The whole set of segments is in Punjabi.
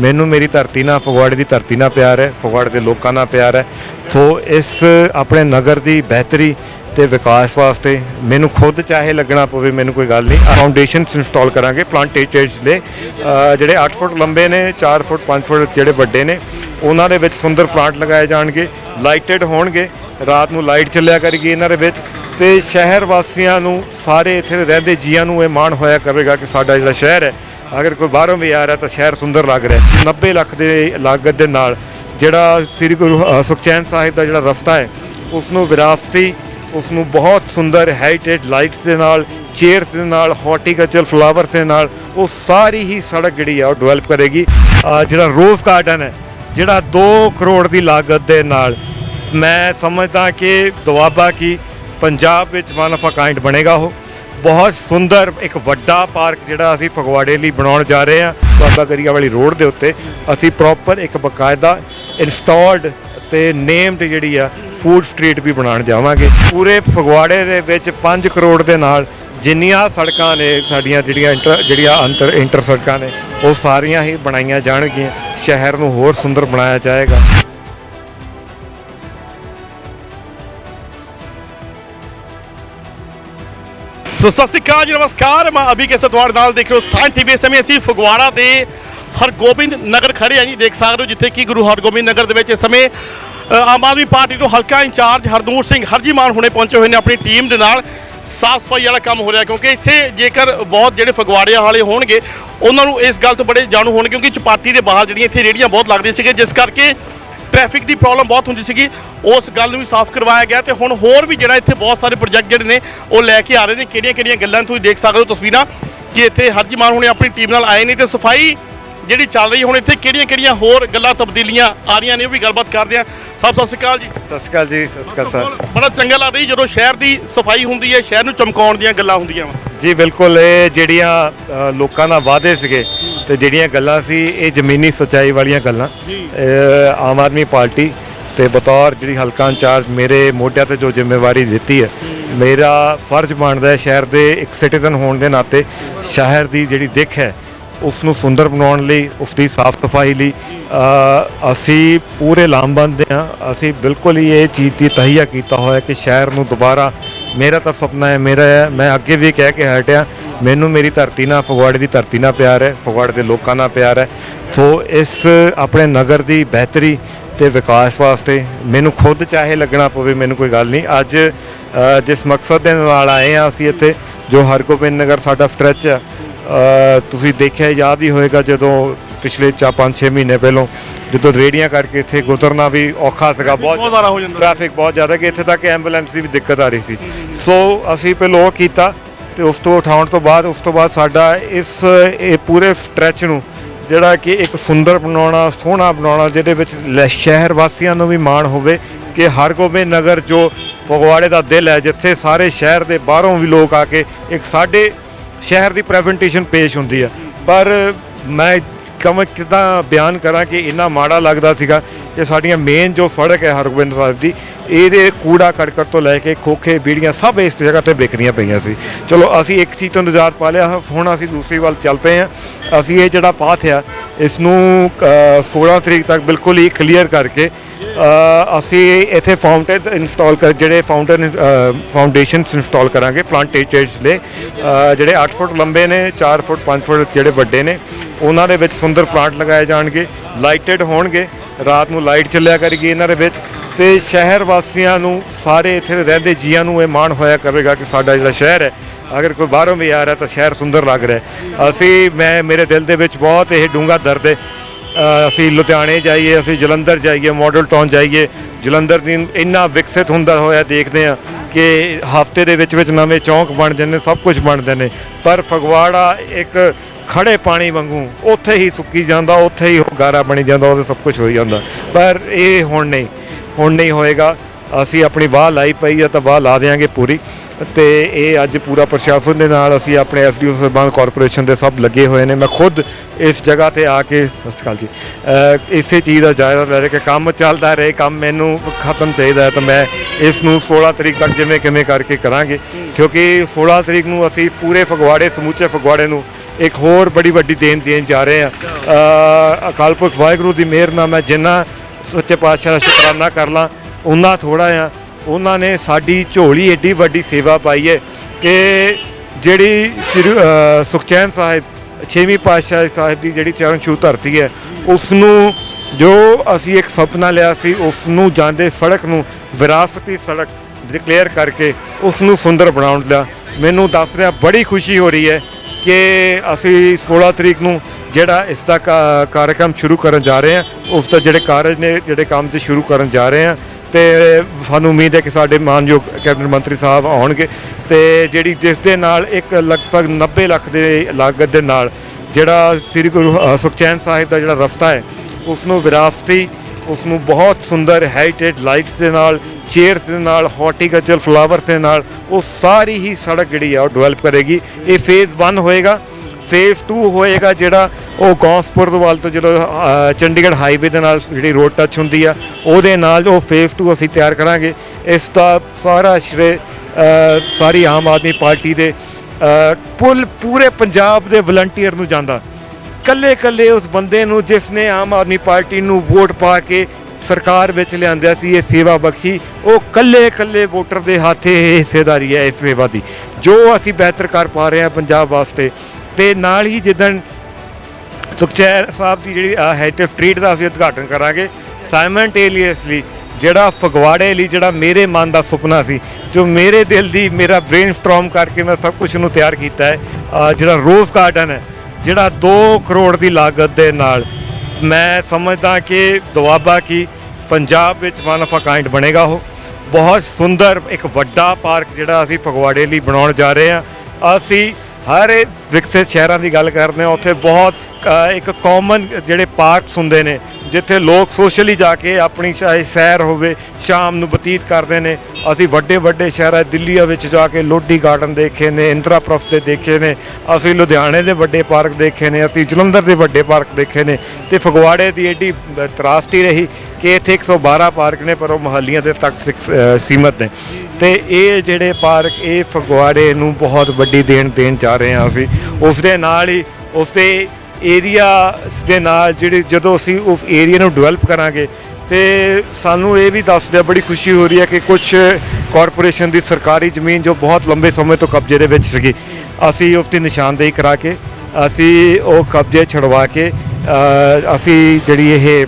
ਮੈਨੂੰ ਮੇਰੀ ਧਰਤੀ ਨਾਲ, ਫਗਵਾੜੇ ਦੀ ਧਰਤੀ ਨਾਲ ਪਿਆਰ ਹੈ, ਫਗਵਾੜੇ ਦੇ ਲੋਕਾਂ ਨਾਲ ਪਿਆਰ ਹੈ। ਸੋ ਇਸ ਆਪਣੇ ਨਗਰ ਦੀ ਬਿਹਤਰੀ ਤੇ ਵਿਕਾਸ ਵਾਸਤੇ ਮੈਨੂੰ ਖੁਦ ਚਾਹੇ ਲੱਗਣਾ ਪਵੇ, ਮੈਨੂੰ ਕੋਈ ਗੱਲ ਨਹੀਂ। ਫਾਊਂਡੇਸ਼ਨਸ ਇੰਸਟਾਲ ਕਰਾਂਗੇ ਪਲਾਂਟੇਟਰਸ ਦੇ। ਜਿਹੜੇ 8 ਫੁੱਟ ਲੰਬੇ ਨੇ 4 ਫੁੱਟ 5 ਫੁੱਟ ਜਿਹੜੇ ਵੱਡੇ ਨੇ, ਉਹਨਾਂ ਦੇ ਵਿੱਚ ਸੁੰਦਰ ਪਲਾਂਟ ਲਗਾਏ ਜਾਣਗੇ ਲਾਈਟਡ ਹੋਣਗੇ। ਰਾਤ ਨੂੰ ਲਾਈਟ ਚੱਲਿਆ ਕਰੇਗੀ ਇਹਨਾਂ ਦੇ ਵਿੱਚ ਤੇ ਸ਼ਹਿਰ ਵਾਸੀਆਂ ਨੂੰ, ਸਾਰੇ ਇੱਥੇ ਦੇ ਰਹਿੰਦੇ ਜੀਆਂ ਨੂੰ ਇਹ ਮਾਣ ਹੋਇਆ ਕਰੇਗਾ ਕਿ ਸਾਡਾ ਜਿਹੜਾ ਸ਼ਹਿਰ ਹੈ ਅਗਰ ਕੋਈ ਬਾਹਰੋਂ ਵੀ ਆ ਰਿਹਾ ਤਾਂ ਸ਼ਹਿਰ ਸੁੰਦਰ ਲੱਗ ਰਿਹਾ ਹੈ। 90 ਲੱਖ ਦੇ ਲਾਗਤ ਦੇ ਨਾਲ ਜਿਹੜਾ ਸ੍ਰੀ ਗੁਰੂ ਅ, ਸੁਖਚੈਨ ਸਾਹਿਬ ਦਾ ਜਿਹੜਾ ਰਸਤਾ ਹੈ ਉਸ ਨੂੰ ਵਿਰਾਸਤੀ ਉਸ ਨੂੰ ਬਹੁਤ ਸੁੰਦਰ ਹੈਰੀਟੇਜ ਲਾਈਟਸ ਦੇ ਨਾਲ ਚੇਅਰਸ ਦੇ ਨਾਲ ਹਾਰਟੀਕਲਚਰ ਫਲਾਵਰਸ ਦੇ ਨਾਲ ਉਹ ਸਾਰੀ ਹੀ ਸੜਕ ਜਿਹੜੀ ਆ ਉਹ ਡਿਵੈਲਪ ਕਰੇਗੀ ਜਿਹੜਾ ਰੋਜ਼ ਗਾਰਡਨ ਹੈ ਜਿਹੜਾ 2 ਕਰੋੜ ਦੀ ਲਾਗਤ ਦੇ ਨਾਲ ਮੈਂ ਸਮਝਦਾ ਕਿ ਦੁਆਬਾ ਕੀ ਪੰਜਾਬ ਵਿੱਚ ਵਨ ਆਫ ਅ ਕਾਇੰਡ ਬਣੇਗਾ ਉਹ ਬਹੁਤ ਸੁੰਦਰ ਇੱਕ ਵੱਡਾ ਪਾਰਕ ਜਿਹੜਾ ਅਸੀਂ ਫਗਵਾੜੇ ਲਈ ਬਣਾਉਣ ਜਾ ਰਹੇ ਹਾਂ, ਬਾਬਾ ਗਰੀਆ ਵਾਲੀ ਰੋਡ ਦੇ ਉੱਤੇ। ਅਸੀਂ ਪ੍ਰੋਪਰ ਇੱਕ ਬਕਾਇਦਾ ਇੰਸਟਾਲਡ ਤੇ ਨੇਮਡ ਜਿਹੜੀ ਆ ਫੂਡ ਸਟਰੀਟ ਵੀ ਬਣਾਉਣ ਜਾਵਾਂਗੇ। ਪੂਰੇ ਫਗਵਾੜੇ ਦੇ ਵਿੱਚ 5 ਕਰੋੜ ਦੇ ਨਾਲ ਜਿੰਨੀਆਂ ਸੜਕਾਂ ਨੇ, ਸਾਡੀਆਂ ਜਿਹੜੀਆਂ ਇੰਟਰ, ਜਿਹੜੀਆਂ ਅੰਤਰ, ਇੰਟਰ ਸੜਕਾਂ ਨੇ, ਉਹ ਸਾਰੀਆਂ ਹੀ ਬਣਾਈਆਂ ਜਾਣਗੀਆਂ। ਸ਼ਹਿਰ ਨੂੰ ਹੋਰ ਸੁੰਦਰ ਬਣਾਇਆ ਜਾਏਗਾ। ਸੋ ਸਤਿ ਸ਼੍ਰੀ ਅਕਾਲ ਜੀ, ਨਮਸਕਾਰ। ਮੈਂ ਅਭੀ ਕੇ ਤੁਹਾਡੇ ਨਾਲ ਦੇਖ ਰਹੇ ਹੋ ਸਾਇੰਸ ਟੀਵੀ ਇਸ ਸਮੇਂ। ਅਸੀਂ ਫਗਵਾੜਾ ਦੇ ਹਰਗੋਬਿੰਦ ਨਗਰ ਖੜੇ ਆ ਜੀ, ਦੇਖ ਸਕਦੇ ਹੋ ਜਿੱਥੇ ਕਿ ਗੁਰੂ ਹਰਗੋਬਿੰਦ ਨਗਰ ਦੇ ਵਿੱਚ ਇਸ ਸਮੇਂ ਆਮ ਆਦਮੀ ਪਾਰਟੀ ਤੋਂ ਹਲਕਾ ਇੰਚਾਰਜ ਹਰਦੂਰ ਸਿੰਘ ਹਰਜੀ ਮਾਨ ਹੁਣੇ ਪਹੁੰਚੇ ਹੋਏ ਨੇ ਆਪਣੀ ਟੀਮ ਦੇ ਨਾਲ। ਸਾਫ਼ ਸਫ਼ਾਈ ਵਾਲਾ ਕੰਮ ਹੋ ਰਿਹਾ ਕਿਉਂਕਿ ਇੱਥੇ ਜੇਕਰ ਬਹੁਤ ਜਿਹੜੇ ਫਗਵਾੜਿਆਂ ਵਾਲੇ ਹੋਣਗੇ, ਉਹਨਾਂ ਨੂੰ ਇਸ ਗੱਲ ਤੋਂ ਬੜੇ ਜਾਣੂ ਹੋਣ ਕਿਉਂਕਿ ਚਪਾਟੀ ਦੇ ਬਾਹਰ ਜਿਹੜੀਆਂ ਇੱਥੇ ਰੇੜੀਆਂ ਬਹੁਤ ਲੱਗਦੀਆਂ ਸੀਗੇ ਜਿਸ ਕਰਕੇ ਟ੍ਰੈਫਿਕ ਦੀ ਪ੍ਰੋਬਲਮ ਬਹੁਤ ਹੁੰਦੀ ਸੀਗੀ। ਉਸ ਗੱਲ ਨੂੰ ਵੀ ਸਾਫ਼ ਕਰਵਾਇਆ ਗਿਆ ਤੇ ਹੁਣ ਹੋਰ ਵੀ ਜਿਹੜਾ ਇੱਥੇ ਬਹੁਤ ਸਾਰੇ ਪ੍ਰੋਜੈਕਟ ਜਿਹੜੇ ਨੇ ਉਹ ਲੈ ਕੇ ਆ ਰਹੇ ਨੇ। ਕਿਹੜੀਆਂ ਕਿਹੜੀਆਂ ਗੱਲਾਂ ਤੁਸੀਂ ਦੇਖ ਸਕਦੇ ਹੋ ਤਸਵੀਰਾਂ ਕਿ ਇੱਥੇ ਹਰਜੀਮਾਨ ਹੁਣੇ ਆਪਣੀ ਟੀਮ ਨਾਲ ਆਏ ਨੇ ਤੇ ਸਫ਼ਾਈ ਜਿਹੜੀ ਚੱਲ ਰਹੀ ਹੁਣ ਇੱਥੇ ਕਿਹੜੀਆਂ ਕਿਹੜੀਆਂ ਹੋਰ ਗੱਲਾਂ ਤਬਦੀਲੀਆਂ ਆ ਰਹੀਆਂ ਨੇ ਉਹ ਵੀ ਗੱਲਬਾਤ ਕਰਦੇ ਆ ਸਭ ਸਤਿ ਸ਼੍ਰੀ ਅਕਾਲ ਜੀ। ਸਤਿ ਸ਼੍ਰੀ ਅਕਾਲ ਜੀ ਸਤਿ ਸ਼੍ਰੀ ਅਕਾਲ ਸਰ। ਬੜਾ ਚੰਗਾ ਲੱਗਦਾ ਜੀ ਜਦੋਂ ਸ਼ਹਿਰ ਦੀ ਸਫ਼ਾਈ ਹੁੰਦੀ ਹੈ ਸ਼ਹਿਰ ਨੂੰ ਚਮਕਾਉਣ ਦੀਆਂ ਗੱਲਾਂ ਹੁੰਦੀਆਂ ਵਾ। ਜੀ ਬਿਲਕੁਲ ਇਹ ਜਿਹੜੀਆਂ ਲੋਕਾਂ ਦਾ ਵਾਅਦੇ ਸੀਗੇ ਤੇ ਜਿਹੜੀਆਂ ਗੱਲਾਂ ਸੀ ਇਹ ਜ਼ਮੀਨੀ ਸੱਚਾਈ ਵਾਲੀਆਂ ਗੱਲਾਂ। ਆਮ ਆਦਮੀ ਪਾਰਟੀ ਤੇ ਬਤੌਰ ਜਿਹੜੀ ਹਲਕਾ ਇੰਚਾਰਜ ਮੇਰੇ ਮੋਢਿਆਂ ਤੇ ਜੋ ਜ਼ਿੰਮੇਵਾਰੀ ਦਿੱਤੀ ਹੈ ਮੇਰਾ ਫਰਜ਼ ਬਣਦਾ ਹੈ ਸ਼ਹਿਰ ਦੇ ਇੱਕ ਸਿਟੀਜ਼ਨ ਹੋਣ ਦੇ ਨਾਤੇ ਸ਼ਹਿਰ ਦੀ ਜਿਹੜੀ ਦਿੱਖ ਹੈ ਉਸ ਨੂੰ ਸੁੰਦਰ ਬਣਾਉਣ ਲਈ ਉਸ ਦੀ ਸਾਫ਼ ਸਫ਼ਾਈ ਲਈ ਅਸੀਂ ਪੂਰੇ ਲਾਮਬੰਦ ਹਾਂ। ਅਸੀਂ ਬਿਲਕੁਲ ਹੀ ਇਹ ਚੀਜ਼ ਦੀ ਤਹੀਆ ਕੀਤਾ ਹੋਇਆ ਕਿ ਸ਼ਹਿਰ ਨੂੰ ਦੁਬਾਰਾ ਮੇਰਾ ਤਾਂ ਸੁਪਨਾ ਹੈ, ਮੇਰਾ ਹੈ। ਮੈਂ ਅੱਗੇ ਵੀ ਕਹਿ ਕੇ ਹਟਿਆ ਮੈਨੂੰ ਮੇਰੀ ਧਰਤੀ ਨਾਲ, ਫਗਵਾੜੇ ਦੀ ਧਰਤੀ ਨਾਲ ਪਿਆਰ ਹੈ, ਫਗਵਾੜੇ ਦੇ ਲੋਕਾਂ ਨਾਲ ਪਿਆਰ ਹੈ। ਸੋ ਇਸ ਆਪਣੇ ਨਗਰ ਦੀ ਬਿਹਤਰੀ ਤੇ ਵਿਕਾਸ ਵਾਸਤੇ ਮੈਨੂੰ ਖੁਦ ਚਾਹੇ ਲੱਗਣਾ ਪਵੇ, ਮੈਨੂੰ ਕੋਈ ਗੱਲ ਨਹੀਂ। ਅੱਜ ਜਿਸ ਮਕਸਦ ਦੇ ਨਾਲ ਆਏ ਆ ਅਸੀਂ ਇੱਥੇ, ਜੋ ਹਰਗੋਬਿੰਦ ਨਗਰ ਸਾਡਾ ਸਟ੍ਰੈਚ ਹੈ ਤੁਸੀਂ ਦੇਖਿਆ ਯਾਦ ਹੀ ਹੋਏਗਾ ਜਦੋਂ ਪਿਛਲੇ 4-5-6 ਮਹੀਨੇ ਪਹਿਲਾਂ ਜਦੋਂ ਰੇੜੀਆਂ ਕਰਕੇ ਇੱਥੇ ਗੁਜ਼ਰਨਾ ਵੀ ਔਖਾ ਸੀਗਾ ਬਹੁਤ ਜ਼ਿਆਦਾ ਹੋ ਜਾਂਦਾ। ਟ੍ਰੈਫਿਕ ਬਹੁਤ ਜ਼ਿਆਦਾ ਕਿ ਇੱਥੇ ਤੱਕ ਐਂਬੂਲੈਂਸ ਦੀ ਵੀ ਦਿੱਕਤ ਆ ਰਹੀ ਸੀ ਸੋ ਅਸੀਂ ਪਹਿਲਾਂ ਉਹ ਕੀਤਾ ਤੇ ਉਸ ਤੋਂ ਉਠਾਉਣ ਤੋਂ ਬਾਅਦ ਉਸ ਤੋਂ ਬਾਅਦ ਸਾਡਾ ਇਸ ਇਹ ਪੂਰੇ ਸਟ੍ਰੈਚ ਨੂੰ ਜਿਹੜਾ ਕਿ ਇੱਕ ਸੁੰਦਰ ਬਣਾਉਣਾ ਸੋਹਣਾ ਬਣਾਉਣਾ ਜਿਹਦੇ ਵਿੱਚ ਸ਼ਹਿਰ ਵਾਸੀਆਂ ਨੂੰ ਵੀ ਮਾਣ ਹੋਵੇ ਕਿ ਹਰਗੋਬਿੰਦ ਨਗਰ ਜੋ ਫਗਵਾੜੇ ਦਾ ਦਿਲ ਹੈ ਜਿੱਥੇ ਸਾਰੇ ਸ਼ਹਿਰ ਦੇ ਬਾਹਰੋਂ ਵੀ ਲੋਕ ਆ ਕੇ ਇੱਕ ਸਾਡੇ ਸ਼ਹਿਰ ਦੀ ਪ੍ਰੈਜੈਂਟੇਸ਼ਨ ਪੇਸ਼ ਹੁੰਦੀ ਆ। ਪਰ ਮੈਂ ਕਮ ਕਿਦਾਂ ਬਿਆਨ ਕਰਾਂ ਕਿ ਇੰਨਾ ਮਾੜਾ ਲੱਗਦਾ ਸੀਗਾ ਕਿ ਸਾਡੀਆਂ ਮੇਨ ਜੋ ਸੜਕ ਹੈ ਹਰਗੋਬਿੰਦ ਸਾਹਿਬ ਦੀ, ਇਹਦੇ ਕੂੜਾ ਕਰਕਟ ਤੋਂ ਲੈ ਕੇ ਖੋਖੇ, ਬੀੜੀਆਂ ਸਭ ਇਸ ਜਗ੍ਹਾ ਤੇ ਵਿਕਰੀਆਂ ਪਈਆਂ ਸੀ। ਚਲੋ, ਅਸੀਂ ਇੱਕ ਚੀਜ਼ ਤੋਂ ਨਿਜਾਤ ਪਾ ਲਿਆ ਹੁਣ ਅਸੀਂ ਦੂਸਰੀ ਵੱਲ ਚੱਲ ਪਏ ਹਾਂ। ਅਸੀਂ ਇਹ ਜਿਹੜਾ ਪਾਥ ਆ ਇਸ ਨੂੰ 16 ਤਰੀਕ ਤੱਕ ਬਿਲਕੁਲ ਹੀ ਕਲੀਅਰ ਕਰਕੇ ਅਸੀਂ ਇੱਥੇ ਫਾਊਂਟੇਨ ਇੰਸਟਾਲ ਕਰ ਜਿਹੜੇ ਫਾਊਂਟੇਨ ਫਾਊਂਡੇਸ਼ਨਸ ਇੰਸਟਾਲ ਕਰਾਂਗੇ ਪਲਾਂਟੇਟਸ ਦੇ। ਜਿਹੜੇ 8 ਫੁੱਟ ਲੰਬੇ ਨੇ 4 ਫੁੱਟ 5 ਫੁੱਟ ਜਿਹੜੇ ਵੱਡੇ ਨੇ, ਉਹਨਾਂ ਦੇ ਵਿੱਚ ਸੁੰਦਰ ਪਲਾਂਟ ਲਗਾਏ ਜਾਣਗੇ ਲਾਈਟਡ ਹੋਣਗੇ। ਰਾਤ ਨੂੰ ਲਾਈਟ ਚੱਲਿਆ ਕਰੇਗੀ ਇਹਨਾਂ ਦੇ ਵਿੱਚ। ਤੇ ਸ਼ਹਿਰ ਵਾਸੀਆਂ ਨੂੰ, ਸਾਰੇ ਇੱਥੇ ਰਹਿੰਦੇ ਜੀਆਂ ਨੂੰ ਇਹ ਮਾਣ ਹੋਇਆ ਕਰੇਗਾ ਕਿ ਸਾਡਾ ਜਿਹੜਾ ਸ਼ਹਿਰ ਹੈ, ਅਗਰ ਕੋਈ ਬਾਹਰੋਂ ਵੀ ਆ ਰਿਹਾ ਤਾਂ ਸ਼ਹਿਰ ਸੁੰਦਰ ਲੱਗ ਰਿਹਾ ਅਸੀਂ, ਮੈਂ, ਮੇਰੇ ਦਿਲ ਦੇ ਵਿੱਚ ਬਹੁਤ ਇਹ ਡੂੰਘਾ ਦਰਦ ਹੈ। ਅਸੀਂ ਲੁਧਿਆਣੇ ਜਾਈਏ ਅਸੀਂ ਜਲੰਧਰ ਜਾਈਏ ਮਾਡਲ ਟਾਊਨ ਜਾਈਏ ਜਲੰਧਰ ਦੀ ਇੰਨਾ ਵਿਕਸਿਤ ਹੁੰਦਾ ਹੋਇਆ ਦੇਖਦੇ ਆ ਕਿ ਹਫ਼ਤੇ ਦੇ ਵਿੱਚ ਵਿੱਚ ਨਵੇਂ ਚੌਂਕ ਬਣ ਜਾਂਦੇ ਨੇ, ਸਭ ਕੁਝ ਬਣਦੇ ਨੇ। ਪਰ ਫਗਵਾੜਾ ਇੱਕ ਖੜੇ ਪਾਣੀ ਵਾਂਗੂ ਉੱਥੇ ਹੀ ਸੁੱਕੀ ਜਾਂਦਾ ਉੱਥੇ ਹੀ ਉਹ ਗਾਰਾ ਬਣੀ ਜਾਂਦਾ ਉਹਦੇ ਸਭ ਕੁਝ ਹੋਈ ਜਾਂਦਾ। ਪਰ ਇਹ ਹੁਣ ਨਹੀਂ ਹੁਣ ਨਹੀਂ ਹੋਏਗਾ। ਅਸੀਂ ਆਪਣੀ ਵਾਹ ਲਾਈ ਪਈ ਆ ਤਾਂ ਵਾਹ ਲਾ ਦੇਾਂਗੇ ਪੂਰੀ। ਤੇ ਇਹ ਅੱਜ ਪੂਰਾ ਪ੍ਰਸ਼ਾਸਨ ਦੇ ਨਾਲ ਅਸੀਂ ਆਪਣੇ ਐਸਡੀਓ ਸਰਬਾਨ ਕਾਰਪੋਰੇਸ਼ਨ ਦੇ ਸਭ ਲੱਗੇ ਹੋਏ ਨੇ। ਮੈਂ ਖੁਦ ਇਸ ਜਗ੍ਹਾ ਤੇ ਆ ਕੇ, ਸਤਿ ਸ਼੍ਰੀ ਅਕਾਲ ਜੀ। ਇਸੇ ਚੀਜ਼ ਦਾ ਜਾਇਜ਼ਾ ਲੈ ਰਿਹਾ ਕਿ ਕੰਮ ਚੱਲਦਾ ਰਹੇ, ਕੰਮ ਮੈਨੂੰ ਖਤਮ ਚਾਹੀਦਾ ਹੈ ਤਾਂ ਮੈਂ ਇਸ ਨੂੰ 16 ਤਰੀਕ ਤੱਕ ਜਿਵੇਂ ਕਿਵੇਂ ਕਰਕੇ ਕਰਾਂਗੇ। ਕਿਉਂਕਿ 16 ਤਰੀਕ ਨੂੰ ਅਸੀਂ ਪੂਰੇ ਫਗਵਾੜੇ, ਸਮੁੱਚੇ ਫਗਵਾੜੇ ਨੂੰ ਇੱਕ ਹੋਰ ਬੜੀ ਵੱਡੀ ਦੇਣ ਦੇਣ ਜਾ ਰਹੇ ਹਾਂ। ਅਕਾਲ ਪੁਰਖ ਵਾਹਿਗੁਰੂ ਦੀ ਮਿਹਰ ਨਾਲ ਮੈਂ ਜਿੰਨਾ ਸੱਚੇ ਪਾਤਸ਼ਾਹ ਦਾ ਸ਼ੁਕਰਾਨਾ ਕਰ ਲਾਂ ਉਹਨਾਂ ਥੋੜਾ ਆ ਉਹਨਾਂ ਨੇ ਸਾਡੀ ਝੋਲੀ ਏਡੀ ਵੱਡੀ ਸੇਵਾ ਪਾਈ ਹੈ ਕਿ ਜਿਹੜੀ ਸ੍ਰੀ ਸੁਖਚੈਨ ਸਾਹਿਬ, ਛੇਵੀਂ ਪਾਤਸ਼ਾਹ ਸਾਹਿਬ ਦੀ ਜਿਹੜੀ ਚਰਨ ਛੂਹ ਧਰਤੀ ਹੈ ਉਸ ਨੂੰ ਜੋ ਅਸੀਂ ਇੱਕ ਸੁਪਨਾ ਲਿਆ ਸੀ ਉਸ ਨੂੰ ਜਾਂਦੇ ਸੜਕ ਨੂੰ, ਵਿਰਾਸਤੀ ਸੜਕ ਡਿਕਲੇਅਰ ਕਰਕੇ ਉਸ ਨੂੰ ਸੁੰਦਰ ਬਣਾਉਣ ਦਾ, ਮੈਨੂੰ ਦੱਸਦਿਆਂ ਬੜੀ ਖੁਸ਼ੀ ਹੋ ਰਹੀ ਹੈ ਕਿ ਅਸੀਂ 16 ਤਰੀਕ ਨੂੰ ਜਿਹੜਾ ਇਸ ਦਾ ਕਾ- ਕਾਰਜਕ੍ਰਮ ਸ਼ੁਰੂ ਕਰਨ ਜਾ ਰਹੇ ਹਾਂ, ਉਸ ਦਾ ਜਿਹੜੇ ਕਾਰਜ ਨੇ, ਜਿਹੜੇ ਕੰਮ ਤੇ ਸ਼ੁਰੂ ਕਰਨ ਜਾ ਰਹੇ ਹਾਂ ਤੇ ਸਾਨੂੰ ਉਮੀਦ ਹੈ ਕਿ ਸਾਡੇ ਮਾਨਯੋਗ ਕੈਬਨਿਟ ਮੰਤਰੀ ਸਾਹਿਬ ਆਉਣਗੇ ਤੇ ਜਿਹੜੀ ਜਿਸ ਦੇ ਨਾਲ ਇੱਕ ਲਗਭਗ 90 ਲੱਖ ਦੇ ਲਾਗਤ ਦੇ ਨਾਲ ਜਿਹੜਾ ਸ੍ਰੀ ਗੁਰੂ ਅ, ਸੁਖਚੈਨ ਸਾਹਿਬ ਦਾ ਜਿਹੜਾ ਰਸਤਾ ਹੈ ਉਸ ਨੂੰ ਵਿਰਾਸਤੀ ਉਸ ਨੂੰ ਬਹੁਤ ਸੁੰਦਰ ਹੈਰੀਟੇਜ ਲਾਈਟਸ ਦੇ ਨਾਲ ਚੇਅਰਸ ਦੇ ਨਾਲ ਹਾਰਟੀਕਲਚਰ ਫਲਾਵਰਸ ਦੇ ਨਾਲ ਉਹ ਸਾਰੀ ਹੀ ਸੜਕ ਜਿਹੜੀ ਆ ਉਹ ਡਿਵੈਲਪ ਕਰੇਗੀ। ਇਹ ਫੇਜ਼ 1 ਹੋਏਗਾ। ਫੇਜ਼ 2 ਹੋਏਗਾ ਜਿਹੜਾ ਉਹ ਗੌਸਪੁਰ ਵੱਲ ਤੋਂ ਜਦੋਂ ਚੰਡੀਗੜ੍ਹ ਹਾਈਵੇ ਦੇ ਨਾਲ ਜਿਹੜੀ ਰੋਡ ਟੱਚ ਹੁੰਦੀ ਆ ਉਹਦੇ ਨਾਲ ਉਹ ਫੇਜ਼ 2 ਅਸੀਂ ਤਿਆਰ ਕਰਾਂਗੇ। ਇਸ ਦਾ ਸਾਰਾ ਸ਼੍ਰੇ ਸਾਰੀ ਆਮ ਆਦਮੀ ਪਾਰਟੀ ਦੇ ਅ, ਪੁੱਲ ਪੂਰੇ ਪੰਜਾਬ ਦੇ ਵਲੰਟੀਅਰ ਨੂੰ ਜਾਂਦਾ। ਕੱਲੇ ਕੱਲੇ ਉਸ ਬੰਦੇ ਨੂੰ ਜਿਸ ਨੇ ਆਮ ਆਦਮੀ ਪਾਰਟੀ ਨੂੰ ਵੋਟ ਪਾ ਕੇ ਸਰਕਾਰ ਵਿੱਚ ਲਿਆਂਦਿਆ ਸੀ ਇਹ ਸੇਵਾ ਬਖਸ਼ੀ ਉਹ ਕੱਲੇ ਕੱਲੇ ਵੋਟਰ ਦੇ ਹੱਥੇ ਇਹ ਹਿੱਸੇਦਾਰੀ ਹੈ ਇਸ ਸੇਵਾ ਦੀ। ਜੋ ਅਸੀਂ ਬਿਹਤਰ ਕਰ ਪਾ ਰਹੇ ਹਾਂ ਪੰਜਾਬ ਵਾਸਤੇ ਤੇ ਨਾਲ ਹੀ ਜਿੱਦਣ ਸੁਖਚੈਨ ਸਾਹਿਬ ਦੀ ਜਿਹੜੀ ਹੈਰੀਟੇਜ ਸਟਰੀਟ ਦਾ ਅਸੀਂ ਉਦਘਾਟਨ ਕਰਾਂਗੇ ਸਾਈਮਨਟੇਲੀਅਸਲੀ ਜਿਹੜਾ ਫਗਵਾੜੇ ਲਈ ਜਿਹੜਾ ਮੇਰੇ ਮਨ ਦਾ ਸੁਪਨਾ ਸੀ, ਜੋ ਮੇਰੇ ਦਿਲ ਦੀ ਮੇਰਾ ਬ੍ਰੇਨਸਟਾਰਮ ਕਰਕੇ ਮੈਂ ਸਭ ਕੁਝ ਨੂੰ ਤਿਆਰ ਕੀਤਾ ਹੈ ਜਿਹੜਾ ਰੋਜ਼ ਗਾਰਡਨ ਹੈ, ਜਿਹੜਾ 2 ਕਰੋੜ ਦੀ ਲਾਗਤ ਦੇ ਨਾਲ ਮੈਂ ਸਮਝਦਾ ਕਿ ਦੁਆਬਾ ਕੀ ਪੰਜਾਬ ਵਿੱਚ ਵਨ ਆਫ ਅ ਕਾਈਂਡ ਬਣੇਗਾ ਉਹ। ਬਹੁਤ ਸੁੰਦਰ ਇੱਕ ਵੱਡਾ ਪਾਰਕ ਜਿਹੜਾ ਅਸੀਂ ਫਗਵਾੜੇ ਲਈ ਬਣਾਉਣ ਜਾ ਰਹੇ ਹਾਂ। ਅਸੀਂ ਹਰ ਵਿਕਸਿਤ ਸ਼ਹਿਰਾਂ ਦੀ ਗੱਲ ਕਰਦੇ ਹਾਂ, ਉੱਥੇ ਬਹੁਤ ਇੱਕ ਕਾਮਨ ਜਿਹੜੇ ਪਾਰਕਸ ਹੁੰਦੇ ਨੇ ਜਿੱਥੇ ਲੋਕ ਸੋਸ਼ਲੀ ਜਾ ਕੇ ਆਪਣੀ ਚਾਹੇ ਸੈਰ ਹੋਵੇ ਸ਼ਾਮ ਨੂੰ ਬਤੀਤ ਕਰਦੇ ਨੇ। ਅਸੀਂ ਵੱਡੇ ਵੱਡੇ ਸ਼ਹਿਰਾਂ ਦਿੱਲੀ ਵਿੱਚ ਜਾ ਕੇ ਲੋਡੀ ਗਾਰਡਨ ਦੇਖੇ ਨੇ ਇੰਦਰਾਪ੍ਰਸਥ ਦੇ ਦੇਖੇ ਨੇ। ਅਸੀਂ ਲੁਧਿਆਣੇ ਦੇ ਵੱਡੇ ਪਾਰਕ ਦੇਖੇ ਨੇ ਅਸੀਂ ਜਲੰਧਰ ਦੇ ਵੱਡੇ ਪਾਰਕ ਦੇਖੇ ਨੇ ਤੇ ਫਗਵਾੜੇ ਦੀ ਏਡੀ ਬ- ਰਹੀ ਕਿ ਇੱਥੇ 112 ਪਾਰਕ ਨੇ ਪਰ ਉਹ ਮਹੱਲੀਆਂ ਦੇ ਤੱਕ ਸਿਕ- ਅ, ਸੀਮਤ ਨੇ। ਤੇ ਇਹ ਜਿਹੜੇ ਪਾਰਕ ਇਹ ਫਗਵਾੜੇ ਨੂੰ ਬਹੁਤ ਵੱਡੀ ਦੇਣ ਦੇਣ ਜਾ ਰਹੇ ਹਾਂ ਅਸੀਂ। ਉਸ ਦੇ ਨਾਲ ਹੀ ਉਸ ਦੇ ਏਰੀਆ ਦੇ ਨਾਲ ਜਿਹੜੇ ਜਦੋਂ ਅਸੀਂ ਉਸ ਏਰੀਆ ਨੂੰ ਡਿਵੈਲਪ ਕਰਾਂਗੇ ਤੇ ਸਾਨੂੰ ਇਹ ਵੀ ਦੱਸਦਿਆਂ ਬੜੀ ਖੁਸ਼ੀ ਹੋ ਰਹੀ ਹੈ ਕਿ ਕੁਝ ਕਾਰਪੋਰੇਸ਼ਨ ਦੀ ਸਰਕਾਰੀ ਜ਼ਮੀਨ ਜੋ ਬਹੁਤ ਲੰਬੇ ਸਮੇਂ ਤੋਂ ਕਬਜ਼ੇ ਦੇ ਵਿੱਚ ਸੀਗੀ, ਅਸੀਂ ਉਸ ਦੀ ਨਿਸ਼ਾਨਦੇਹੀ ਕਰਾ ਕੇ, ਅਸੀਂ ਉਹ ਕਬਜ਼ੇ ਛਡਵਾ ਕੇ ਅਸੀਂ ਜਿਹੜੀ ਇਹ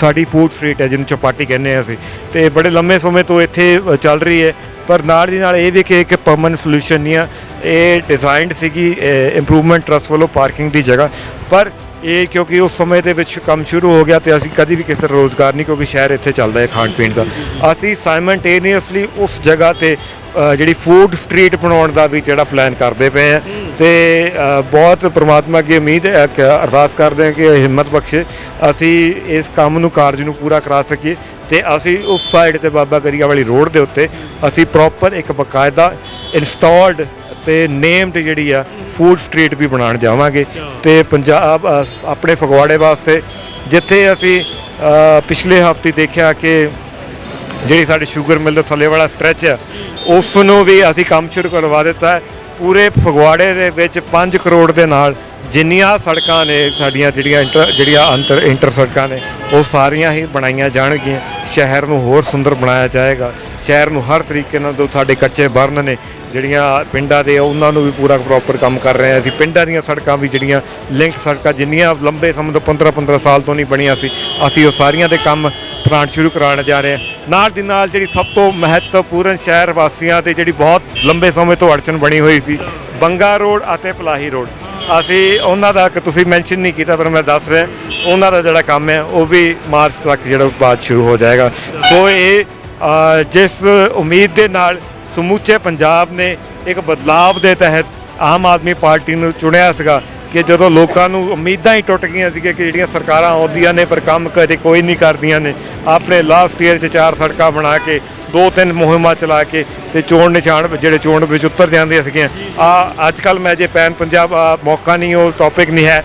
ਸਾਡੀ ਫੂਡ ਸਟਰੀਟ ਹੈ ਜਿਹਨੂੰ ਚਪਾਟੀ ਕਹਿੰਦੇ ਆ ਅਸੀਂ, ਤੇ ਬੜੇ ਲੰਮੇ ਸਮੇਂ ਤੋਂ ਇੱਥੇ ਚੱਲ ਰਹੀ ਹੈ। ਪਰ ਨਾਲ ਦੀ ਨਾਲ ਇਹ ਵੀ ਕਿ ਇੱਕ ਪਰਮਨੈਂਟ ਸੋਲੂਸ਼ਨ ਨਹੀਂ ਆ। ਇਹ ਡਿਜ਼ਾਈਨਡ ਸੀਗੀ ਇੰਪਰੂਵਮੈਂਟ ਟਰਸਟ ਵੱਲੋਂ ਪਾਰਕਿੰਗ ਦੀ ਜਗ੍ਹਾ। ਪਰ ਇਹ ਕਿਉਂਕਿ ਉਸ ਸਮੇਂ ਦੇ ਵਿੱਚ ਕੰਮ ਸ਼ੁਰੂ ਹੋ ਗਿਆ ਤੇ ਅਸੀਂ ਕਦੀ ਵੀ ਕਿਸੇ ਤਰ੍ਹਾਂ ਰੋਜ਼ਗਾਰ ਨਹੀਂ ਕਿਉਂਕਿ ਸ਼ਹਿਰ ਇੱਥੇ ਚੱਲਦਾ ਹੈ ਖਾਣ ਪੀਣ ਦਾ। ਅਸੀਂ ਸਾਈਮਨਟੇਨੀਅਸਲੀ ਉਸ ਜਗ੍ਹਾ ਤੇ ਜਿਹੜੀ ਫੂਡ ਸਟਰੀਟ ਬਣਾਉਣ ਦਾ ਵੀ ਜਿਹੜਾ ਪਲਾਨ ਕਰਦੇ ਪਏ ਆ ਤੇ ਬਹੁਤ ਪ੍ਰਮਾਤਮਾ ਅੱਗੇ ਉਮੀਦ ਹੈ ਅਰਦਾਸ ਕਰਦੇ ਹਾਂ ਕਿ ਹਿੰਮਤ ਬਖਸ਼ੇ। ਅਸੀਂ ਇਸ ਕੰਮ ਨੂੰ, ਕਾਰਜ ਨੂੰ ਪੂਰਾ ਕਰਾ ਸਕੀਏ ਤੇ ਅਸੀਂ ਉਸ ਸਾਈਡ ਤੇ ਬਾਬਾ ਗਰੀਆ ਵਾਲੀ ਰੋਡ ਦੇ ਉੱਤੇ ਅਸੀਂ ਪ੍ਰੋਪਰ ਇੱਕ ਬਕਾਇਦਾ ਇੰਸਟਾਲਡ ਤੇ ਨੇਮਡ ਜਿਹੜੀ ਆ ਫੂਡ ਸਟਰੀਟ ਵੀ ਬਣਾਉਣ ਜਾਵਾਂਗੇ। ਤੇ ਪੰਜਾਬ ਅ, ਆਪਣੇ ਫਗਵਾੜੇ ਵਾਸਤੇ ਜਿੱਥੇ ਅਸੀਂ ਅ, ਪਿਛਲੇ ਹਫ਼ਤੇ ਦੇਖਿਆ ਕਿ ਜਿਹੜੀ ਸਾਡੀ ਸ਼ੂਗਰ ਮਿਲ ਦੇ ਥੱਲੇ ਵਾਲਾ ਸਟ੍ਰੈਚ ਹੈ ਉਸ ਨੂੰ ਵੀ ਅਸੀਂ ਕੰਮ ਸ਼ੁਰੂ ਕਰਵਾ ਦਿੱਤਾ। ਹੈ ਪੂਰੇ ਫਗਵਾੜੇ ਦੇ ਵਿੱਚ 5 ਕਰੋੜ ਦੇ ਨਾਲ ਜਿੰਨੀਆਂ ਸੜਕਾਂ ਨੇ ਸਾਡੀਆਂ ਜਿਹੜੀਆਂ ਇੰਟਰ ਜਿਹੜੀਆਂ ਅੰਤਰ ਇੰਟਰ ਸੜਕਾਂ ਨੇ, ਉਹ ਸਾਰੀਆਂ ਹੀ ਬਣਾਈਆਂ ਜਾਣਗੀਆਂ। ਸ਼ਹਿਰ ਨੂੰ ਹੋਰ ਸੁੰਦਰ ਬਣਾਇਆ ਜਾਏਗਾ। ਸ਼ਹਿਰ ਨੂੰ ਹਰ ਤਰੀਕੇ ਨਾਲ ਜੋ ਸਾਡੇ ਕੱਚੇ ਬਰਨ ਨੇ, ਜਿਹੜੀਆਂ ਪਿੰਡਾਂ ਦੇ, ਉਹਨਾਂ ਨੂੰ ਵੀ ਪੂਰਾ ਪ੍ਰੋਪਰ ਕੰਮ ਕਰ ਰਹੇ ਹਾਂ ਅਸੀਂ। ਪਿੰਡਾਂ ਦੀਆਂ ਸੜਕਾਂ ਵੀ ਜਿਹੜੀਆਂ ਲਿੰਕ ਸੜਕਾਂ, ਜਿੰਨੀਆਂ ਲੰਬੇ ਸਮੇਂ ਤੋਂ 15 15 ਸਾਲ ਤੋਂ ਨਹੀਂ ਬਣੀਆਂ ਸੀ, ਅਸੀਂ ਉਹ ਸਾਰੀਆਂ ਦੇ ਕੰਮ ਪਲਾਂਟ ਸ਼ੁਰੂ ਕਰਾਉਣ ਜਾ ਰਹੇ ਹਾਂ। ਨਾਲ ਦੀ ਨਾਲ ਜਿਹੜੀ ਸਭ ਤੋਂ ਮਹੱਤਵਪੂਰਨ ਸ਼ਹਿਰ ਵਾਸੀਆਂ ਤੇ ਜਿਹੜੀ ਬਹੁਤ ਲੰਬੇ ਸਮੇਂ ਤੋਂ ਅੜਚਨ ਬਣੀ ਹੋਈ ਸੀ, ਬੰਗਾ ਰੋਡ ਅਤੇ ਪਲਾਹੀ ਰੋਡ। ਅਸੀਂ ਉਹਨਾਂ ਦਾ ਕਿ ਤੁਸੀਂ ਮੈਂਸ਼ਨ ਨਹੀਂ ਕੀਤਾ, ਪਰ ਮੈਂ ਦੱਸ ਰਿਹਾ, ਉਹਨਾਂ ਦਾ ਜਿਹੜਾ ਕੰਮ ਹੈ, ਉਹ ਵੀ ਮਾਰਚ ਤੱਕ ਜਿਹੜਾ ਉਸ ਬਾਅਦ ਸ਼ੁਰੂ ਹੋ ਜਾਏਗਾ। ਸੋ ਇਹ ਜਿਸ ਉਮੀਦ ਦੇ ਨਾਲ ਸਮੁੱਚੇ ਪੰਜਾਬ ਨੇ ਇੱਕ ਬਦਲਾਵ ਦੇ ਤਹਿਤ ਆਮ ਆਦਮੀ ਪਾਰਟੀ ਨੂੰ ਚੁਣਿਆ ਸੀਗਾ ਕਿ ਜਦੋਂ ਲੋਕਾਂ ਨੂੰ ਉਮੀਦਾਂ ਹੀ ਟੁੱਟ ਗਈਆਂ ਸੀਗੀਆਂ ਕਿ ਜਿਹੜੀਆਂ ਸਰਕਾਰਾਂ ਆਉਂਦੀਆਂ ਨੇ, ਪਰ ਕੰਮ ਕਦੇ ਕੋਈ ਨਹੀਂ ਕਰਦੀਆਂ ਨੇ, ਆਪਣੇ ਲਾਸਟ ਈਅਰ 'ਚ ਚਾਰ ਸੜਕਾਂ ਬਣਾ ਕੇ ਦੋ ਤਿੰਨ ਮੁਹਿੰਮਾਂ ਚਲਾ ਕੇ ਤੇ ਚੋਣ ਨਿਸ਼ਾਨ ਜਿਹੜੇ ਚੋਣ ਵਿੱਚ ਉਤਰ ਜਾਂਦੀਆਂ ਸੀਗੀਆਂ ਆ, ਅੱਜ ਕੱਲ ਮੈਂ ਜੇ ਪੈਨ ਪੰਜਾਬ ਆਹ ਮੌਕਾ ਨਹੀਂ, ਉਹ ਟੌਪਿਕ ਨਹੀਂ ਹੈ।